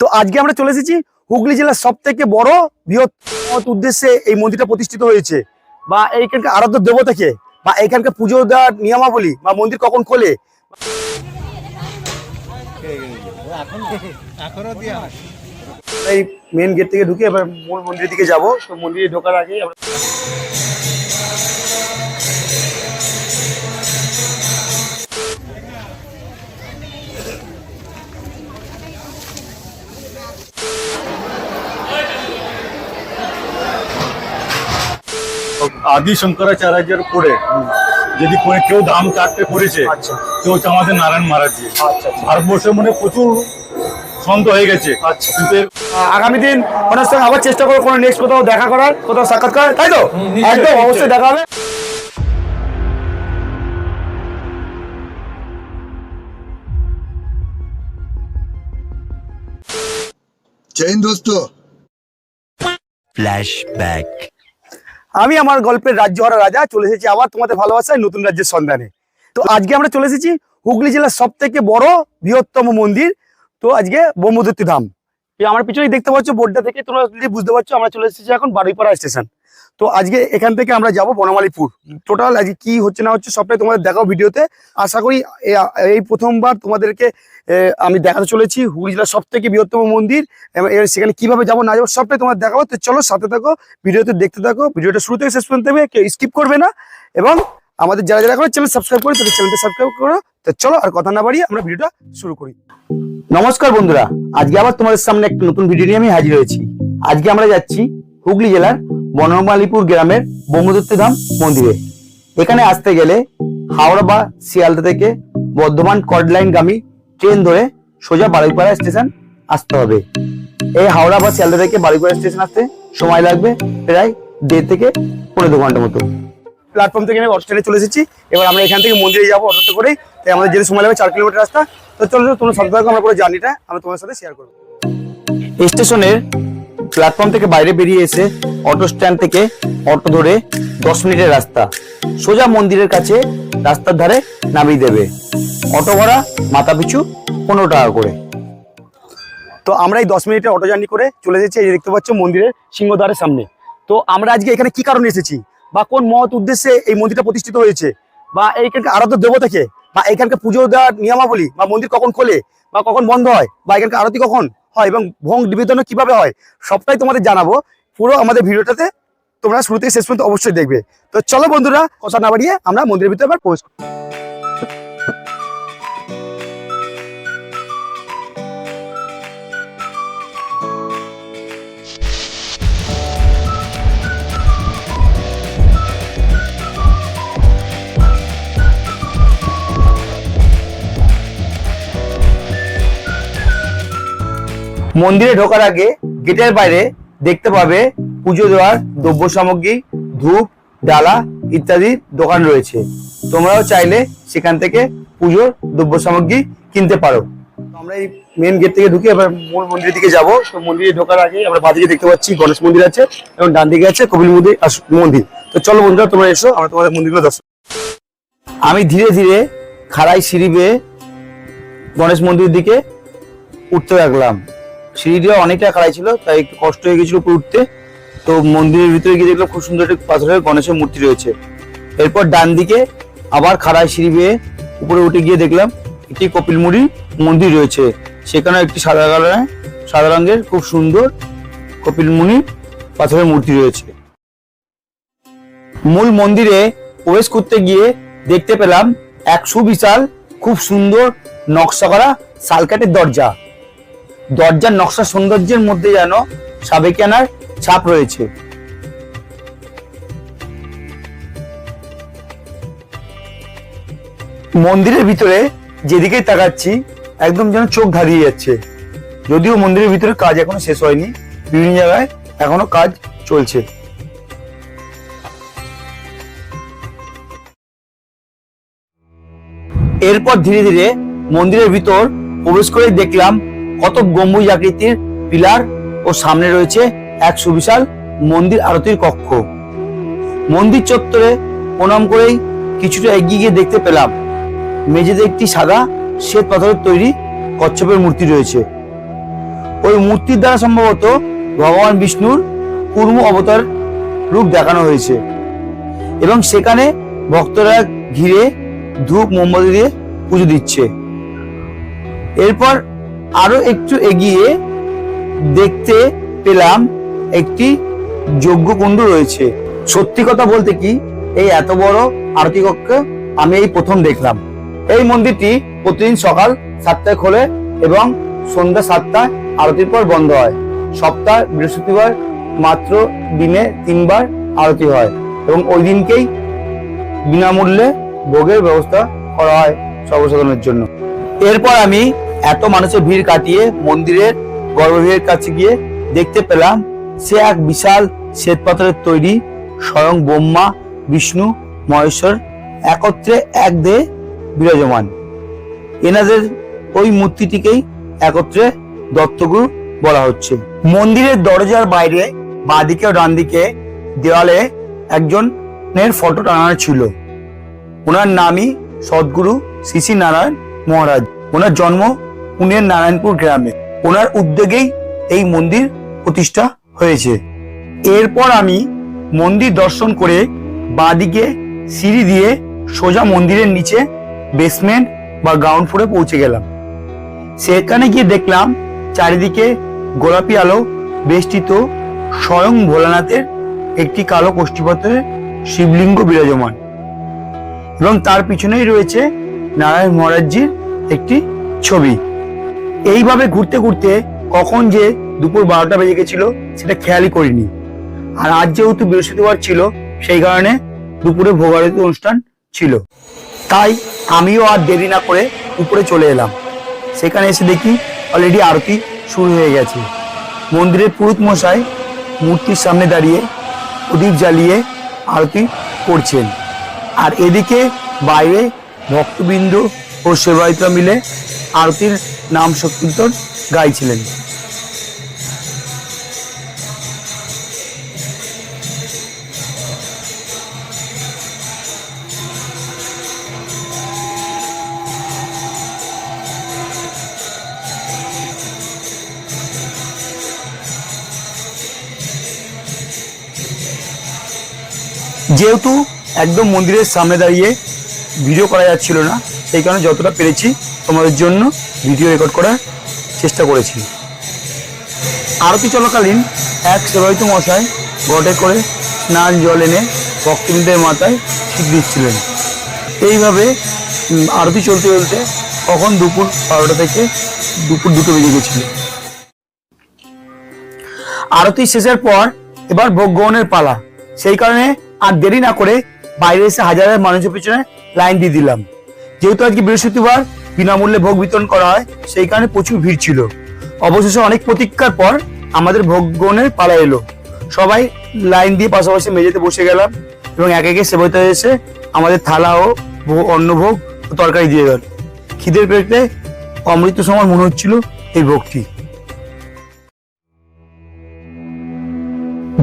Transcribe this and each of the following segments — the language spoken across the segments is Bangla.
তো আজকে আমরা চলে এসেছি হুগলি জেলার সব থেকে বড় বৃহৎ উদ্দেশ্যে এই মন্দিরটা প্রতিষ্ঠিত হয়েছে। বা এইখানকার আরাধ্য দেবতাকে, বা এইখানকার পুজো দেওয়ার নিয়মাবলী, বা মন্দির কখন খোলে। এই মেন গেট থেকে ঢুকে এবার মূল মন্দিরের দিকে যাব। তো মন্দিরে ঢোকার আগে আদি শঙ্করাচার্যের পরে যদি কোনো কেউ ধাম চারটে করেছে আচ্ছা কেউ হচ্ছে আমাদের নারায়ণ মহারাজজি আচ্ছা আচ্ছা ভারতবর্ষে মানে প্রচুর সন্ত হয়ে গেছে আচ্ছা। কিন্তু এর আহ, আগামী দিন ওনার সঙ্গে আবার চেষ্টা করবো কোনো নেক্সট কোথাও দেখা করার কোথাও সাক্ষাৎ করার তাই তো নিশ্চয়ই, একদম নিশ্চয়ই। অবশ্যই দেখা হবে जय हिंद दोस्तों flashback আমি আমার গল্পের রাজ্যহারা রাজা, চলে এসেছি আবার তোমাদের ভালোবাসায় নতুন রাজ্যের সন্ধানে। তো আজকে আমরা চলে এসেছি হুগলি জেলার সব থেকে বড় বৃহত্তম মন্দির, তো আজকে ব্রহ্মদত্তি ধাম। আমার পিছনে দেখতে পাচ্ছ বোর্ডটা থেকে তোমরা বুঝতে পারছ, আমরা চলে এসেছি এখন বারুইপাড়া স্টেশন। তো আজকে এখান থেকে আমরা যাব বনমালীপুর। টোটাল আজকে কি হচ্ছে না হচ্ছে সবটাই তোমাদের দেখাও ভিডিওতে। আশা করি এই প্রথমবার তোমাদেরকে আমি দেখাতে চলেছি হুগলি জেলার সব থেকে বৃহত্তম মন্দির। সেখানে কীভাবে যাব না যাব সবটাই তোমার দেখাবো। তো চলো সাথে থাকো, ভিডিওতে দেখতে থাকো। ভিডিওটা শুরু থেকে শেষ পর্যন্ত দেখবে, কেউ স্কিপ করবে না। এবং আমাদের যারা যারা করে চ্যানেল সাবস্ক্রাইব করে তাদের চ্যানেলটা সাবস্ক্রাইব করো। তো চলো আর কথা না বাড়িয়ে আমরা ভিডিওটা শুরু করি। নমস্কার বন্ধুরা, আজকে আবার তোমাদের সামনে একটা নতুন ভিডিও নিয়ে আমি হাজির হয়েছি। আজকে আমরা যাচ্ছি হুগলি জেলার বনমালীপুর গ্রামের ব্রহ্মদত্ত ধাম মন্দিরে। এখানে আসতে গেলে হাওড়া বা শিয়ালদা থেকে বর্ধমান কর্ডলাইনগামী ট্রেন ধরে সোজা বারুইপাড়া স্টেশন আসতে হবে। এই হাওড়া বা শিয়ালদা থেকে বারুইপাড়া স্টেশন আসতে সময় লাগবে প্রায় দেড় থেকে পনেরো ঘণ্টা মতো। প্ল্যাটফর্ম থেকে আমি অটো চলে এসেছি। এবার আমরা এখান থেকে মন্দিরে যাব অটোতে করেই তাই আমাদের যেতে সময় লাগবে চার কিলোমিটার রাস্তা। তো চলো, তোমরা সাথে থাকো আমরা পুরো জার্নিটা আমরা তোমার সাথে শেয়ার করব। স্টেশনের প্ল্যাটফর্ম থেকে বাইরে বেরিয়ে এসে অটো স্ট্যান্ড থেকে অটো ধরে দশ মিনিটের রাস্তা। সোজা মন্দিরের কাছে রাস্তার ধারে নামিয়ে দেবে। অটো ভাড়া মাথা পিছু পনেরো টাকা করে। তো আমরা এই দশ মিনিটের অটো জার্নি করে চলে এসেছি, এই দেখতে পাচ্ছ মন্দিরের সিংহদ্বারের সামনে। তো আমরা আজকে এখানে কি কারণে এসেছি? বা কোন মহৎ উদ্দেশ্যে এই মন্দিরটা প্রতিষ্ঠিত হয়েছে? বা এইখানকার আরাধ্য দেবতাকে? বা এখানকার পুজো দেওয়ার নিয়মাবলী? বা মন্দির কখন খোলে? বা কখন বন্ধ হয়? বা এখানকার আরতি কখন? হয় এবং ভোগ নিবেদনও কীভাবে হয়, সবটাই তোমাদের জানাব। পুরো আমাদের ভিডিওটাতে তোমরা শুরু থেকে শেষ পর্যন্ত অবশ্যই দেখবে। তো চলো বন্ধুরা, কথা না বাড়িয়ে আমরা মন্দিরের ভিতরে আবার প্রবেশ মন্দিরে ঢোকার আগে গেটের বাইরে দেখতে পাবে পুজো দেওয়ার দ্রব্য সামগ্রী, ধূপ, ডালা ইত্যাদি দোকান রয়েছে। তোমরাও চাইলে সেখান থেকে পুজোর দ্রব্য সামগ্রী কিনতে পারো। আমরা এই মেন গেট থেকে ঢুকে এবার মূল মন্দিরের দিকে যাব। তো মন্দিরে ঢোকার আগে আমরা বাদিকে দেখতে পাচ্ছি গণেশ মন্দির আছে এবং ডান দিকে আছে কপিল মন্দির মন্দির। তো চলো বন্ধুরা, তোমরা এসো, আমরা তোমাদের মন্দিরগুলো দর্শন আমি ধীরে ধীরে খাড়াই সিঁড়ি বেয়ে গণেশ মন্দিরের দিকে উঠতে লাগলাম। সিঁড়িটা অনেকটা খাড়াই ছিল, তাই একটু কষ্ট হয়ে গেছিল উপরে উঠতে। তো মন্দিরের ভিতরে গিয়ে দেখলাম খুব সুন্দর একটা পাথরের গণেশের মূর্তি রয়েছে। এরপর ডান দিকে আবার খাড়াই সিঁড়ি বেয়ে উপরে উঠে গিয়ে দেখলাম একটি কপিলমুড়ি মন্দির রয়েছে। সেখানে একটি সাদা কালার, সাদা রঙের খুব সুন্দর কপিলমুনি পাথরের মূর্তি রয়েছে। মূল মন্দিরে প্রবেশ করতে গিয়ে দেখতে পেলাম এক সুবিশাল, খুব সুন্দর নকশা করা শালকাটের দরজা। দরজার নকশা সৌন্দর্যের মধ্যে যেন সাবেকিয়ানার ছাপ রয়েছে। মন্দিরের ভিতরে যেদিকেই তাকাচ্ছি, একদম যেন চোখ ধারিয়ে যাচ্ছে। যদিও মন্দিরের ভিতরে কাজ এখনও শেষ হয়নি, বিভিন্ন জায়গায় এখনও কাজ চলছে। এরপর ধীরে ধীরে মন্দিরের ভিতর প্রবেশ করে দেখলাম কত গম্বুজ আকৃতির পিলার ও সামনে রয়েছে এক সুবিশাল মন্দির আরতির কক্ষ। মন্দির চত্বরে প্রণাম করেই কিছুটা এগিয়ে গিয়ে দেখতে পেলাম। মেঝেতে একটি সাদা শ্বেত পাথরের তৈরি কচ্ছপের মূর্তি রয়েছে। ওই মূর্তির দ্বারা সম্ভবত ভগবান বিষ্ণুর কুর্ম অবতার রূপ দেখানো হয়েছে এবং সেখানে ভক্তরা ঘিরে ধূপ, মোমবাতি দিয়ে পুজো দিচ্ছে। এরপর আরও একটু এগিয়ে দেখতে পেলাম একটি যজ্ঞ যজ্ঞকুণ্ড রয়েছে। সত্যি কথা বলতে কি, এই এত বড় আরতি কক্ষ আমি এই প্রথম দেখলাম। এই মন্দিরটি প্রতিদিন সকাল সাতটায় খোলে এবং সন্ধ্যা সাতটায় আরতির পর বন্ধ হয়। সপ্তাহ বৃহস্পতিবার মাত্র দিনে তিনবার আরতি হয় এবং ওই দিনকেই বিনামূল্যে ভোগের ব্যবস্থা করা হয় সর্বসাধারণের জন্য। এরপর আমি এত মানুষের ভিড় কাটিয়ে মন্দিরের গর্ভগৃহের কাছে গিয়ে দেখতে পেলাম সে এক বিশাল শ্বেত পাথরের তৈরি স্বয়ং ব্রহ্মা, বিষ্ণু, মহেশ্বর একত্রে এক দেহে বিরাজমান। এনাদের ওই মূর্তিটিকেই একত্রে দত্তগুরু বলা হচ্ছে। মন্দিরের দরজার বাইরে বাঁদিকে ও ডান দিকে দেওয়ালে একজনের ফটো টানানো ছিল। ওনার নামই সদ্গুরু শ্রী নারায়ণ মহারাজ। ওনার জন্ম পুনের নারায়ণপুর গ্রামে। ওনার উদ্যোগেই এই মন্দির প্রতিষ্ঠা হয়েছে। এরপর আমি মন্দির দর্শন করে বাঁদিকে সিঁড়ি দিয়ে সোজা মন্দিরের নিচে বেসমেন্ট বা গ্রাউন্ড ফ্লোরে পৌঁছে গেলাম। সেখানে গিয়ে দেখলাম চারিদিকে গোলাপি আলো বেষ্টিত স্বয়ং ভোলানাথের একটি কালো কোষ্ঠীপত্রের শিবলিঙ্গ বিরাজমান এবং তার পিছনেই রয়েছে নারায়ণ মহারাজজির একটি ছবি। এইভাবে ঘুরতে ঘুরতে কখন যে দুপুর বারোটা বেজে গেছিল, সেটা খেয়ালই করিনি। আর আজ যেহেতু বৃহস্পতিবার ছিল, সেই কারণে দুপুরে ভোগারতি অনুষ্ঠান ছিল। তাই আমিও আর দেরি না করে উপরে চলে এলাম। সেখানে এসে দেখি অলরেডি আরতি শুরু হয়ে গেছে। মন্দিরের পুরুত মশাই মূর্তির সামনে দাঁড়িয়ে প্রদীপ জ্বালিয়ে আরতি করছেন। আর এদিকে বাইরে ভক্তবৃন্দ ও সেবায়িতরা মিলে আরতির নাম সংকীর্তন গাইছিলেন। যেহেতু একদম মন্দিরের সামনে দাঁড়িয়ে ভিডিও করা যাচ্ছিল না, সেই কারণে যতটা পেরেছি তোমাদের জন্য ভিডিও রেকর্ড করার চেষ্টা করেছি। আরতি চলাকালীন এক সেবায়িত মশাই ঘটে করে স্নান জল এনে ভক্তবৃন্দের মাথায় ঠিক দিচ্ছিলেন। এইভাবে আরতি চলতে চলতে কখন দুপুর বারোটা থেকে দুপুর দুটো বেজে গেছিল। আরতি শেষের পর এবার ভোগ গ্রহণের পালা। সেই কারণে আর দেরি না করে বাইরে এসে হাজার হাজার মানুষের পিছনে লাইন দিয়ে দিলাম। যেহেতু আজকে বৃহস্পতিবার বিনামূল্যে ভোগ বিতরণ করা হয়, সেই কারণে প্রচুর ভিড় ছিল। অবশেষে অনেক প্রতীক্ষার পর আমাদের ভোগ গ্রহণের পালা এলো। সবাই লাইন দিয়ে পাশাপাশি মেঝেতে বসে গেলাম এবং এক একে সেবইতে এসে আমাদের থালা ও অন্নভোগ তরকারি দিয়ে গেল। খিদের পেটে অমৃত সমান মনে হচ্ছিল এই ভোগটি।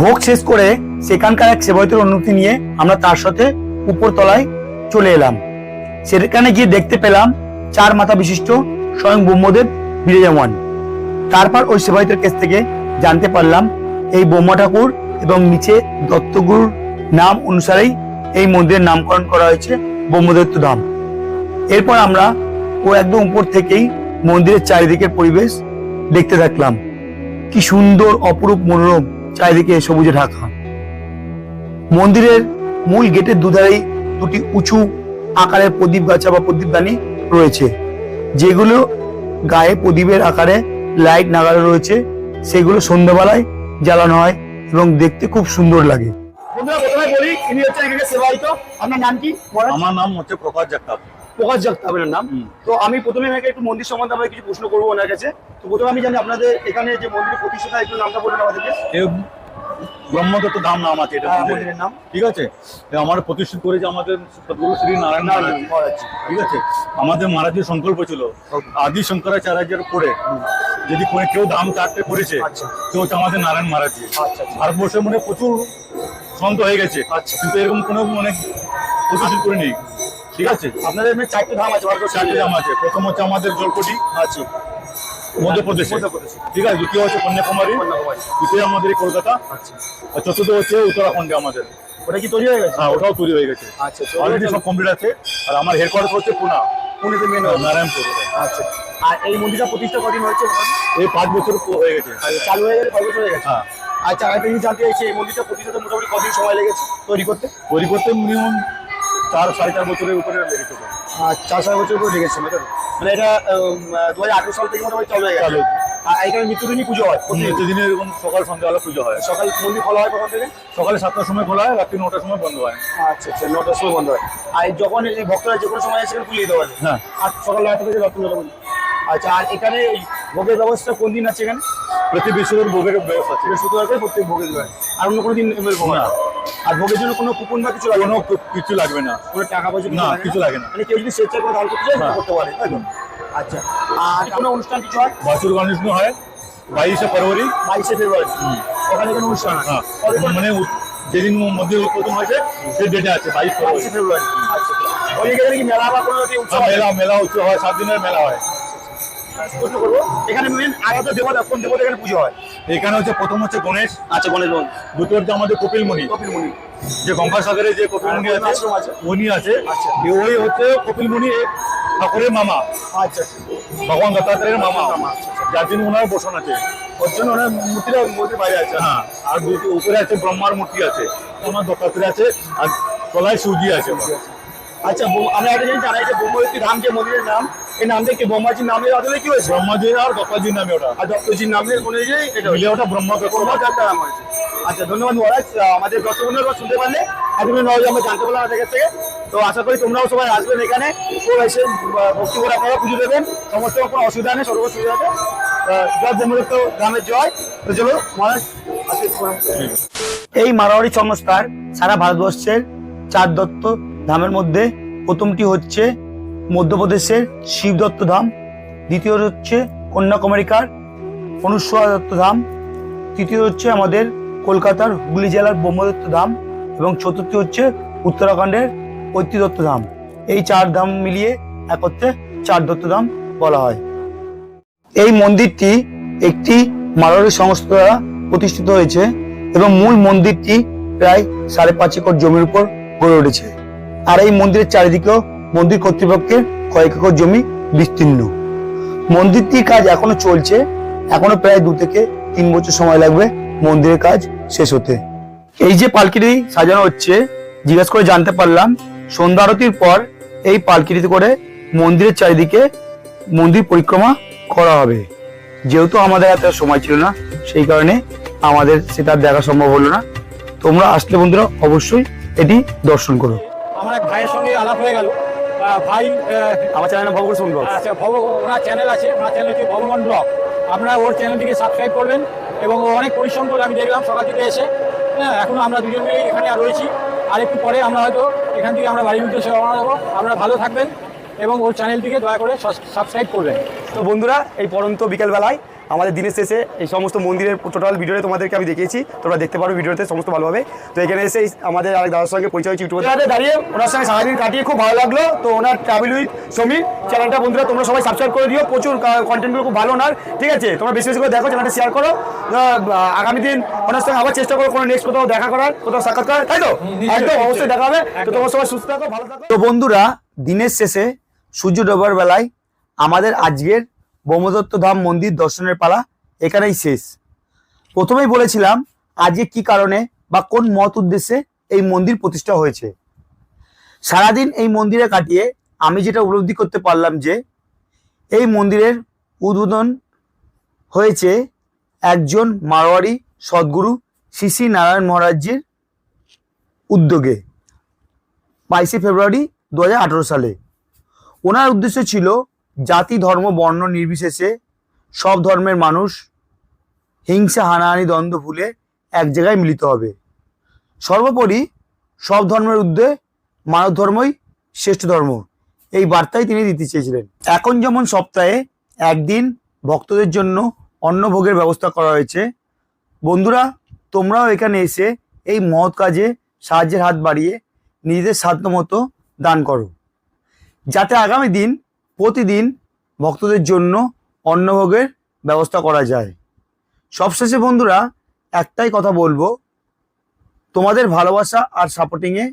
ভোগ শেষ করে সেখানকার এক সেবায়তের অনুমতি নিয়ে আমরা তার সাথে উপর তলায় চলে এলাম। সেখানে গিয়ে দেখতে পেলাম চার মাথা বিশিষ্ট স্বয়ং ব্রহ্মদেব বিরাজমান। তারপর ওই সেবায়তের কাছ থেকে জানতে পারলাম, এই ব্রহ্মা ঠাকুর এবং নিচে দত্তগুরুর নাম অনুসারেই এই মন্দিরের নামকরণ করা হয়েছে ব্রহ্মদত্ত ধাম। এরপর আমরা ও একদম উপর থেকেই মন্দিরের চারিদিকের পরিবেশ দেখতে থাকলাম। কি সুন্দর, অপরূপ, মনোরম চারিদিকে সবুজে ঢাকা। মন্দিরের মূল গেটের দুধারেই দুটি উঁচু আকারের প্রদীপ গাছা বা প্রদীপদানি রয়েছে যেগুলো গায়ে প্রদীপের আকারে লাইট নাগানো রয়েছে সেগুলো সন্ধ্যাবেলায় জ্বালানো হয় এবং দেখতে খুব সুন্দর লাগে। বন্ধুরা প্রথমে বলি ইনি হচ্ছেন এখানে সেবায়িত। আপনার নাম কি? আমার নাম হচ্ছে প্রকাশ প্রকাশ নাম। তো আমি প্রথমে আমাকে একটু মন্দির সম্বন্ধে আমরা কিছু প্রশ্ন করব ওনার কাছে। তো প্রথমে আমি জানি আপনাদের এখানে যে মন্দির প্রতিষ্ঠাতা একটু নামটা বলুন আমাদেরকে। ব্রহ্মদত্ত ধাম নাম আছে এটা হ্যাঁ, মন্দিরের। নাম। ঠিক আছে? আমার প্রতিষ্ঠিত করেছে আমাদের সদ্গুরু শ্রী নারায়ণ মহারাজ। ঠিক আছে? আমাদের মহারাজের সংকল্প ছিল আদি শঙ্করাচার্যের পরে যদি করে কেউ ধাম চারটে করেছে আচ্ছা। তো হচ্ছে আমাদের নারায়ণ মহারাজ আচ্ছা আচ্ছা। ভারতবর্ষের মনে প্রচুর সন্ত হয়ে গেছে। কিন্তু এরকম কোনো মানে প্রতিষ্ঠিত করে নেই। ঠিক আছে? আপনাদের চারটে ধাম আছে। চারটে ধাম আছে। প্রথম হচ্ছে আমাদের জলকটি আচ্ছা। মধ্যপ্রদেশে। ঠিক আছে দ্বিতীয় হচ্ছে কন্যাকুমারী দ্বিতীয় আমাদের কলকাতা আচ্ছা। আর চতুর্থ হচ্ছে উত্তরাখণ্ডে আমাদের। ওটা কি তৈরি হয়ে গেছে? হ্যাঁ ওটাও তৈরি হয়ে গেছে। আচ্ছা অলরেডি সব কমপ্লিট আছে। আর আমার হেডকোয়ার্টার হচ্ছে পুনা। পুনেতে মেন নারায়ণপুর। আচ্ছা। আর এই মন্দিরটা প্রতিষ্ঠা কদিন হয়েছে? এই পাঁচ বছর হয়ে গেছে। আর চালু হয়ে গেলে কয় বছর হয়ে গেছে? হ্যাঁ। আচ্ছা আরেকটা জিনিস জানতে চাইছি এই মন্দিরটা প্রতিষ্ঠাতে মোটামুটি কদিন সময় লেগেছে তৈরি করতে? তৈরি করতে মিনিমাম চার সাড়ে চার বছরের উপরে লেগেছে। আর চার সাড়ে বছর তাই তো? মানে এটা দু হাজার আঠেরো সাল থেকে মোটামুটি চালু হয়ে গেছে। আর এখানে নিত্যদিনই পুজো হয়। প্রতিদিনে। এরকম সকাল সন্ধ্যাবেলা পুজো হয়। সকাল মন্দির খোলা হয় কখন থেকে? সকালে সাতটার সময় খোলা হয় রাত্রি নটার সময় বন্ধ হয়। আচ্ছা আচ্ছা নটার সময় বন্ধ হয়। আর যখন এই ভক্তরা যে কোনো সময় এসে পুজো দিতে পারে হ্যাঁ। আর সকাল নটা থেকে রাত্রি নটা আচ্ছা আর এখানে ভোগের ব্যবস্থা কোন দিন আছে এখানে? প্রতি বিশ্বদের ভোগের ব্যবস্থা আছে। বৃহস্পতিবার করে প্রত্যেক ভোগের আর অন্য কোনো দিন ভোগ না। আর ভোগের জন্য কোনো কুপন বা কিছু লাগে না? কিছু লাগবে না। কোনো টাকা পয়সা না, কিছু লাগে না। মানে কেউ যদি স্বেচ্ছায় করে দান করতে চায় করতে পারে আচ্ছা। আর কোনো অনুষ্ঠান কিছু হয়? বাছুর গণেশ হয় বাইশে ফেব্রুয়ারি। বাইশে ফেব্রুয়ারি। ওখানে কোনো অনুষ্ঠান হ্যাঁ মানে যেদিন মন্দির উদ্বোধন হয়েছে সেই ডেটে আছে বাইশ ফেব্রুয়ারি। ফেব্রুয়ারি। আচ্ছা। ওই জায়গায় কি মেলা বা কোনো উৎসব হ্যাঁ, হয়? মেলা মেলা উৎসব হয় সাত দিনের মেলা হয়। প্রশ্ন করব এখানে মেন আলাদা দেবতা কোন দেবতা এখানে পুজো হয়? এখানে হচ্ছে প্রথম হচ্ছে গণেশ আচ্ছা গণেশ ভবন। দুটো হচ্ছে আমাদের কপিল মুনি কপিল মুনি যে গঙ্গাসাগরে যে কপিল মুনি হ্যাঁ, আছে আশ্রম আছে। আচ্ছা। ওই হচ্ছে কপিল মুনি ঠাকুরের মামা। আচ্ছা আচ্ছা। ভগবান দত্তাত্রেয়ের মামা। আচ্ছা। যার জন্য ওনার বসন আছে। ওর জন্য ওনার মূর্তিটা মূর্তির বাইরে আছে। হ্যাঁ আর দু- উপরে আছে ব্রহ্মার মূর্তি আছে। আমার দত্তাত্রেয় আছে আর তলায় সুজি আছে। আচ্ছা আমরা একটা জিনিস জানাই যে ব্রহ্মজ্যোতি ধাম যে মন্দিরের নাম এই নাম থেকে ব্রহ্মাজির নামে আদলে কি হয়েছে? ব্রহ্মাজির আর দত্তাজির নামে ওটা। আর দত্তজির নামে অনুযায়ী এটা মিলে ওটা ব্রহ্মা ব্রহ্মজাতটা নাম হয়েছে। আচ্ছা ধন্যবাদ মহারাজ। আমাদের দর্শক বন্ধুরা শুনতে পারলে এতদিন নয় আমরা জানতে পারলাম কাছ থেকে। তো আশা করি তোমরাও সবাই আসবেন এখানে। তো এসে ভক্তি করে আপনারা পুজো দেবেন। সমস্ত কোনো অসুবিধা নেই সর্ব সুবিধা আছে। আহ, জয় ব্রহ্মদত্ত গ্রামের জয়। তো চলো মহারাজ এই মারোয়ারি সংস্থার সারা ভারতবর্ষের চার দত্ত ধামের মধ্যে প্রথমটি হচ্ছে মধ্যপ্রদেশের শিবদত্ত ধাম, দ্বিতীয় হচ্ছে কন্যাকুমারিকার অনুসূয়া দত্ত ধাম, তৃতীয় হচ্ছে আমাদের কলকাতার হুগলি জেলার ব্রহ্মদত্ত ধাম এবং চতুর্থ হচ্ছে উত্তরাখণ্ডের ঐতি দত্ত ধাম। এই চার ধাম মিলিয়ে একত্রে চার দত্ত ধাম বলা হয়। এই মন্দিরটি একটি মারোয়ারি সংস্থা দ্বারা প্রতিষ্ঠিত হয়েছে এবং মূল মন্দিরটি প্রায় সাড়ে পাঁচ একর জমির উপর গড়ে উঠেছে। আর এই মন্দিরের চারিদিকেও মন্দির কর্তৃপক্ষের কয়েক একর জমি বিস্তীর্ণ। মন্দিরটির কাজ এখনও চলছে। এখনও প্রায় দু থেকে তিন বছর সময় লাগবে মন্দিরের কাজ শেষ হতে। এই যে পালকিটি সাজানো হচ্ছে, জিজ্ঞেস করে জানতে পারলাম, সন্ধ্যা আরতির পর এই পালকিটিতে করে মন্দিরের চারিদিকে মন্দির পরিক্রমা করা হবে। যেহেতু আমাদের এত সময় ছিল না, সেই কারণে আমাদের সেটা দেখা সম্ভব হলো না। তোমরা আসলে বন্ধুরা, অবশ্যই এটি দর্শন করো। আমার ভাইয়ের সঙ্গে আলাপ হয়ে গেল। ভাই আমার চ্যানেল ভগবান শুনব আচ্ছা ভব ওনার চ্যানেল আছে ওনার চ্যানেল হচ্ছে ভগবান ব্লগ আপনারা ওর চ্যানেলটিকে সাবস্ক্রাইব করবেন এবং ও অনেক পরিশ্রম করে আমি দেখলাম সকাল থেকে এসে। হ্যাঁ এখনও আমরা দুজন মিলে এখানে রয়েছি। আর একটু পরে আমরা হয়তো এখান থেকে আমরা বাড়ির উদ্দেশ্যে রওনা দেবো। আপনারা ভালো থাকবেন এবং ওর চ্যানেলটিকে দয়া করে সাবস্ক্রাইব করবেন। তো বন্ধুরা এই পরন্ত বিকেলবেলায় আমাদের দিনের শেষে এই সমস্ত মন্দিরের টোটাল ভিডিওতে তোমাদেরকে আমি দেখিয়েছি। তোমরা দেখতে পারো ভিডিওতে সমস্ত ভালোভাবে। তো এখানে এসে আমাদের আরেক দাদার সঙ্গে পরিচয় হচ্ছে ইউটিউবে দাঁড়িয়ে ওনার সঙ্গে সারাদিন কাটিয়ে খুব ভালো লাগল। তো ওনার ট্রাভেল উইথ সমীর চ্যানেলটা বন্ধুরা তোমরা সবাই সাবস্ক্রাইব করে দিও। প্রচুর কন্টেন্টগুলো খুব ভালো ওনার। ঠিক আছে? তোমরা বেশি বেশি করে দেখো চ্যানেলটা শেয়ার করো। আগামী দিন ওনার সঙ্গে আবার চেষ্টা করো কোনো নেক্সট কোথাও দেখা করার কোথাও সাক্ষাৎ করার তাই তো? একদম অবশ্যই দেখা হবে। তো তোমরা সবাই সুস্থ থাকো ভালো থাকো। তো বন্ধুরা দিনের শেষে সূর্য ডোবার বেলায় আমাদের আজকের ব্রহ্মদত্ত ধাম মন্দির দর্শনের পালা এখানেই শেষ। প্রথমেই বলেছিলাম আজকে কি কারণে বা কোন মত উদ্দেশ্যে এই মন্দির প্রতিষ্ঠা হয়েছে। সারাদিন এই মন্দিরে কাটিয়ে আমি যেটা উপলব্ধি করতে পারলাম যে, এই মন্দিরের উদ্বোধন হয়েছে একজন মারোয়ারি সদ্গুরু শ্রী নারায়ণ মহারাজজির উদ্যোগে বাইশে ফেব্রুয়ারি দু হাজার আঠেরো সালে। ওনার উদ্দেশ্য ছিল জাতি, ধর্ম, বর্ণ নির্বিশেষে সব ধর্মের মানুষ হিংসা, হানাহানি, দ্বন্দ্ব ভুলে এক জায়গায় মিলিত হবে। সর্বোপরি সব ধর্মের ঊর্ধ্বে মানব ধর্মই শ্রেষ্ঠ ধর্ম। এই বার্তাই তিনি দিতে চেয়েছিলেন। এখন যেমন সপ্তাহে একদিন ভক্তদের জন্য অন্নভোগের ব্যবস্থা করা হয়েছে। বন্ধুরা, তোমরাও এখানে এসে এই মহৎ কাজে সাহায্যের হাত বাড়িয়ে নিজেদের সাধ্য মতো দান করো। যাতে আগামী দিন প্রতিদিন ভক্তদের জন্য অন্নভোগের ব্যবস্থা করা যায়। সবশেষে বন্ধুরা, একটাই কথা বলব, তোমাদের ভালোবাসা আর সাপোর্টিংয়ে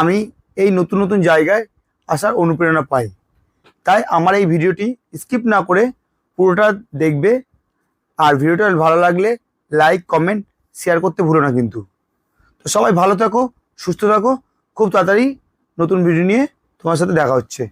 আমি এই নতুন নতুন জায়গায় আসার অনুপ্রেরণা পাই। তাই আমার এই ভিডিওটি স্কিপ না করে পুরোটা দেখবে আর ভিডিওটা ভালো লাগলে লাইক, কমেন্ট শেয়ার করতে ভুলো না কিন্তু। তো সবাই ভালো থাকো, সুস্থ থাকো, খুব তাড়াতাড়ি নতুন ভিডিও নিয়ে তোমার সাথে দেখা হচ্ছে।